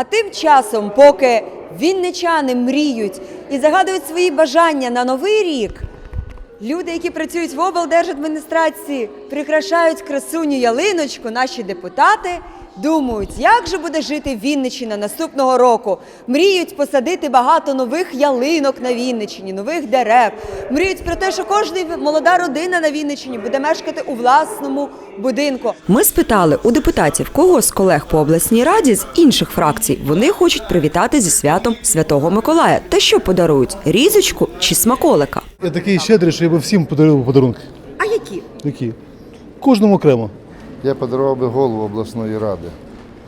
А тим часом, поки вінничани мріють і загадують свої бажання на новий рік, люди, які працюють в облдержадміністрації, прикрашають красуню ялиночку, наші депутати. Думають, як же буде жити Вінниччина наступного року. Мріють посадити багато нових ялинок на Вінниччині, нових дерев. Мріють про те, що кожна молода родина на Вінниччині буде мешкати у власному будинку. Ми спитали у депутатів, кого з колег по обласній раді з інших фракцій вони хочуть привітати зі святом Святого Миколая. Та що подарують різочку чи смаколика? Я такий щедрий, що я би всім подарував подарунки. А які? Які? Кожному окремо. Я подарував би голову обласної ради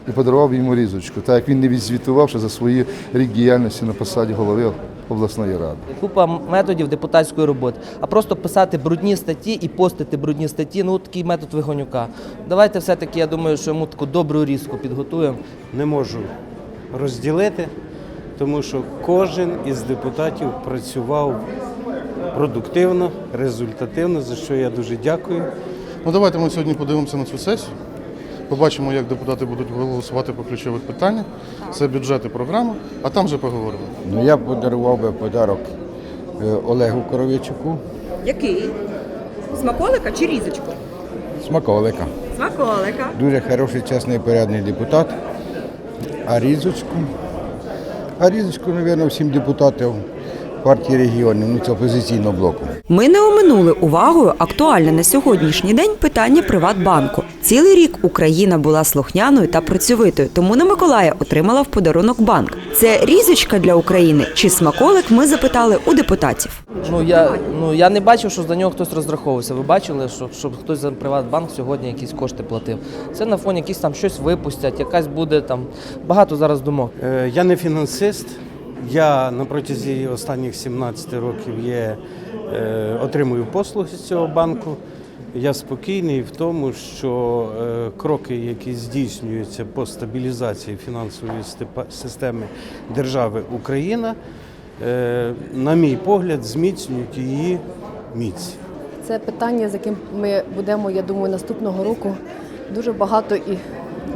і подарував би йому різочку, так як він не відзвітувавши за свої рік діяльності на посаді голови обласної ради. Купа методів депутатської роботи. А просто писати брудні статті і постити брудні статті ну такий метод вигонюка. Давайте все-таки, я думаю, що йому таку добру різку підготуємо. не можу розділити, тому що кожен із депутатів працював продуктивно, результативно, за що я дуже дякую. Ну давайте ми сьогодні подивимося на цю сесію. Побачимо, як депутати будуть голосувати по ключових питаннях. Це бюджет і програма, а там вже поговоримо. Ну, я подарував би подарок е, Олегу Коровичуку, Який? Смаколика чи різочку? смаколика. Смаколика. Дуже хороший, чесний, порядний депутат. А різочку. А різочку, мабуть, всім депутатам партії регіонів, ну це опозиційного блоку. Ми не оминули увагою актуальне на сьогоднішній день питання Приватбанку. Цілий рік Україна була слухняною та працьовитою, тому на Миколая отримала в подарунок банк. Це різочка для України чи смаколик? Ми запитали у депутатів. Ну я ну я не бачив, що за нього хтось розраховувався. Ви бачили, що щоб хтось за Приватбанк сьогодні якісь кошти платив. Це на фоні якісь там щось випустять, якась буде там багато зараз думок. Е, Я не фінансист. Я на протязі останніх 17 років є, е, отримую послуги з цього банку. Я спокійний в тому, що е, кроки, які здійснюються по стабілізації фінансової системи держави Україна, е, на мій погляд, зміцнюють її міць. Це питання, з яким ми будемо, я думаю, наступного року дуже багато і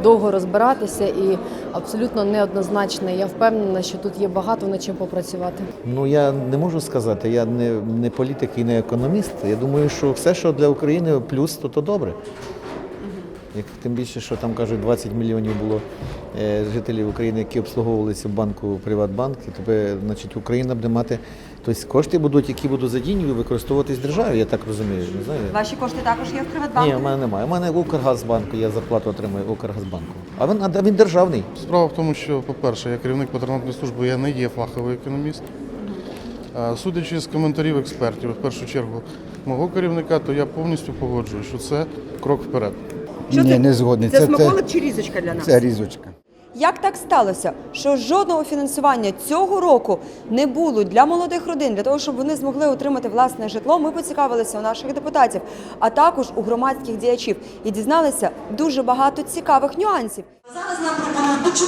довго розбиратися, і абсолютно неоднозначне. Я впевнена, що тут є багато над чим попрацювати. Ну я не можу сказати, я не, не політик і не економіст. Я думаю, що все, що для України плюс, то то добре. Як тим більше, що там кажуть, 20 мільйонів було е, жителів України, які обслуговувалися в банку Приватбанк, і тепер, значить, Україна буде мати. Тобто кошти будуть, які будуть задіяні, використовуватись державою, я так розумію. Не знаю. Ваші кошти також є в Приватбанку? Ні, в мене немає. У мене Укргазбанку, я зарплату отримую Укргазбанку. А він, а він державний. Справа в тому, що, по-перше, я керівник патронатної служби, я не є фаховий економіст. Судячи з коментарів експертів, в першу чергу мого керівника, то я повністю погоджую, що це крок вперед. Ні, не згодний. Це смаколик чи різочка для нас? Це різочка. Як так сталося, що жодного фінансування цього року не було для молодих родин, для того, щоб вони змогли отримати власне житло? Ми поцікавилися у наших депутатів, а також у громадських діячів і дізналися дуже багато цікавих нюансів. Зараз нам пропонують до 14%.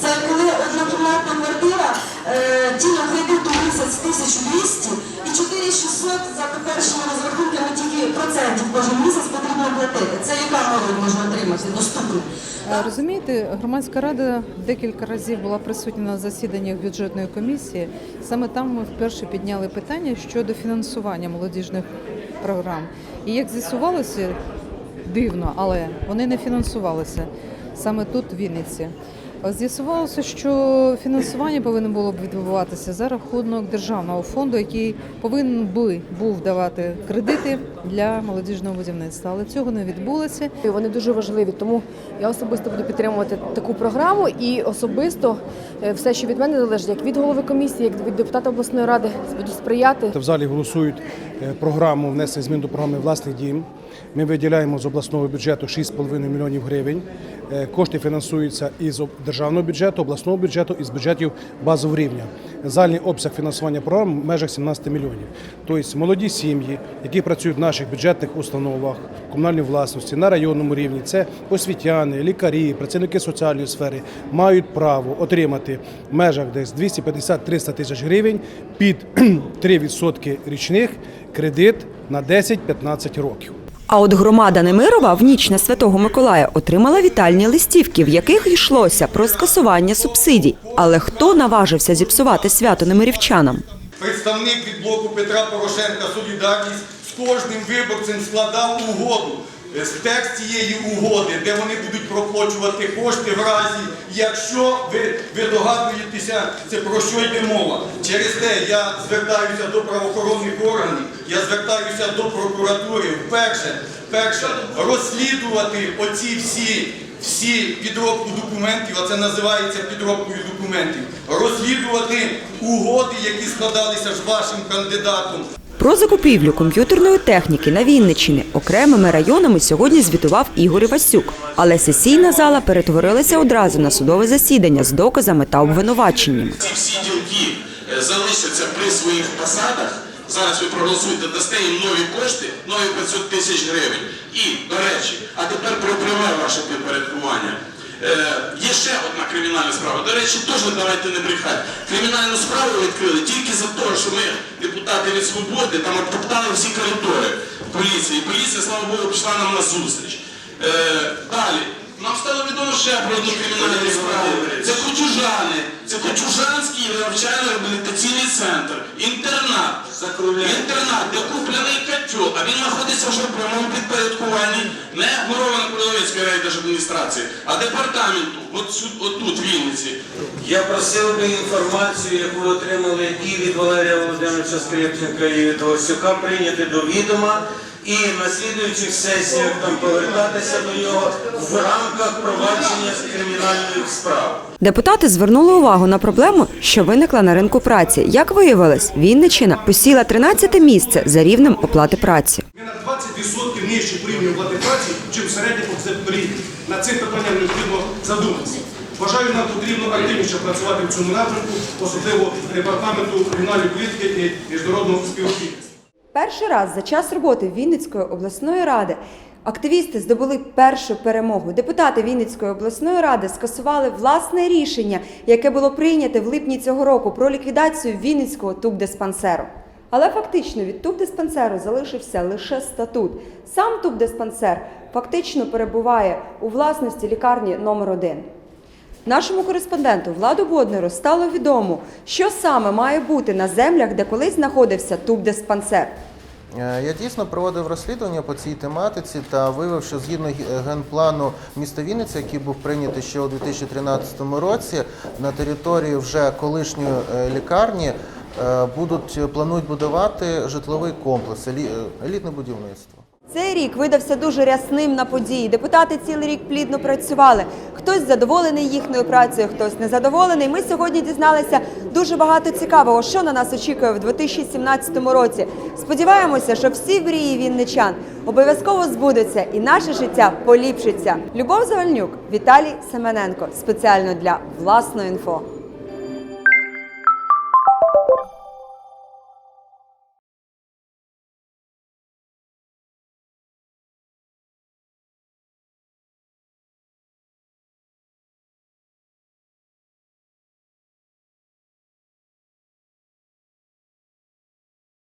Це коли однокімнатна квартира е, діє кредиту в місяць 1200 і 4600 за попередніми розрахунками тільки процентів кожен місяць потрібно платити. Це яка молодь може отримати доступно? Е, Розумієте, громадська рада декілька разів була присутня на засіданнях бюджетної комісії. Саме там ми вперше підняли питання щодо фінансування молодіжних програм. І як з'ясувалося, дивно, але вони не фінансувалися саме тут, в Вінниці. З'ясувалося, що фінансування повинно було б відбуватися за рахунок державного фонду, який повинен би був давати кредити для молодіжного будівництва, але цього не відбулося. І вони дуже важливі. Тому я особисто буду підтримувати таку програму і особисто е, все, що від мене залежить, як від голови комісії, як від депутата обласної ради, буду сприяти. В залі голосують е, програму внесення змін до програми Власний дім. Ми виділяємо з обласного бюджету 6,5 мільйонів гривень. Е, Кошти фінансуються із державного бюджету, обласного бюджету і з бюджетів базового рівня. Загальний обсяг фінансування програм в межах 17 мільйонів. Тобто молоді сім'ї, які працюють в наших бюджетних установах, комунальній власності на районному рівні, це освітяни, лікарі, працівники соціальної сфери, мають право отримати в межах десь 250-300 тисяч гривень під 3% річних кредит на 10-15 років. А от громада Немирова в ніч на Святого Миколая отримала вітальні листівки, в яких йшлося про скасування субсидій. Але хто наважився зіпсувати свято немирівчанам? Представник від блоку Петра Порошенка Солідарність з кожним виборцем складав угоду. Е, текст цієї угоди, де вони будуть проплачувати кошти в разі, якщо ви, ви догадуєтеся, це про що йде мова. Через те я звертаюся до правоохоронних органів, я звертаюся до прокуратури. Перше, перше розслідувати оці всі всі підробку документів, а це називається підробкою документів, розслідувати угоди, які складалися ж вашим кандидатом. Про закупівлю комп'ютерної техніки на Вінниччині окремими районами сьогодні звітував Ігор Івасюк. Але сесійна зала перетворилася одразу на судове засідання з доказами та обвинуваченнями. Ці всі ділки е, залишаться при своїх посадах. Зараз ви проголосуєте, дасте їм нові кошти, нові 500 тисяч гривень. І, до речі, а тепер про пряме ваше підпорядкування. Е, є ще одна кримінальна справа. До речі, теж давайте не брехати. Кримінальну справу відкрили тільки за те, що ми, депутати від свободи, там обтоптали всі коридори поліції. Поліція, слава Богу, пішла нам на зустріч. Е, далі. Нам стало відомо ще про одну кримінальну справу. Це Кочужани. Це Кочужанський навчально-реабілітаційний центр. Інтернат. Інтернат, де куплений котел, а він знаходиться вже в прямому підпорядкуванні не Мурована Кудовицької райдержадміністрації, а департаменту, от, сю- от тут, в Вінниці. Я просив би інформацію, яку ви отримали і від Валерія Володимировича Скрипченка, і від Осюка, прийняти до відома і на слідуючих сесіях там повертатися до нього в рамках провадження кримінальних справ. Депутати звернули увагу на проблему, що виникла на ринку праці. Як виявилось, Вінниччина посіла 13 місце за рівнем оплати праці. Ми на 20% нижче по рівню оплати праці, чим середньо по секторі. Над цим питанням необхідно задуматися. Вважаю, нам потрібно активніше працювати в цьому напрямку, особливо департаменту кримінальної політики і міжнародного співробітництва. Перший раз за час роботи Вінницької обласної ради активісти здобули першу перемогу. Депутати Вінницької обласної ради скасували власне рішення, яке було прийнято в липні цього року про ліквідацію Вінницького тубдиспансеру. Але фактично від тубдиспансеру залишився лише статут. Сам тубдиспансер фактично перебуває у власності лікарні номер 1 Нашому кореспонденту Владу Боднеру стало відомо, що саме має бути на землях, де колись знаходився тубдиспансер. Е, Я дійсно проводив розслідування по цій тематиці та виявив, що згідно генплану міста Вінниця, який був прийнятий ще у 2013 році, на території вже колишньої е, лікарні е, будуть планують будувати житловий комплекс, елі- е, елітне будівництво. Цей рік видався дуже рясним на події. Депутати цілий рік плідно працювали. Хтось задоволений їхньою працею, хтось незадоволений. Ми сьогодні дізналися дуже багато цікавого, що на нас очікує в 2017 році. Сподіваємося, що всі мрії вінничан обов'язково збудуться і наше життя поліпшиться. Любов Завальнюк, Віталій Семененко спеціально для власної інфо.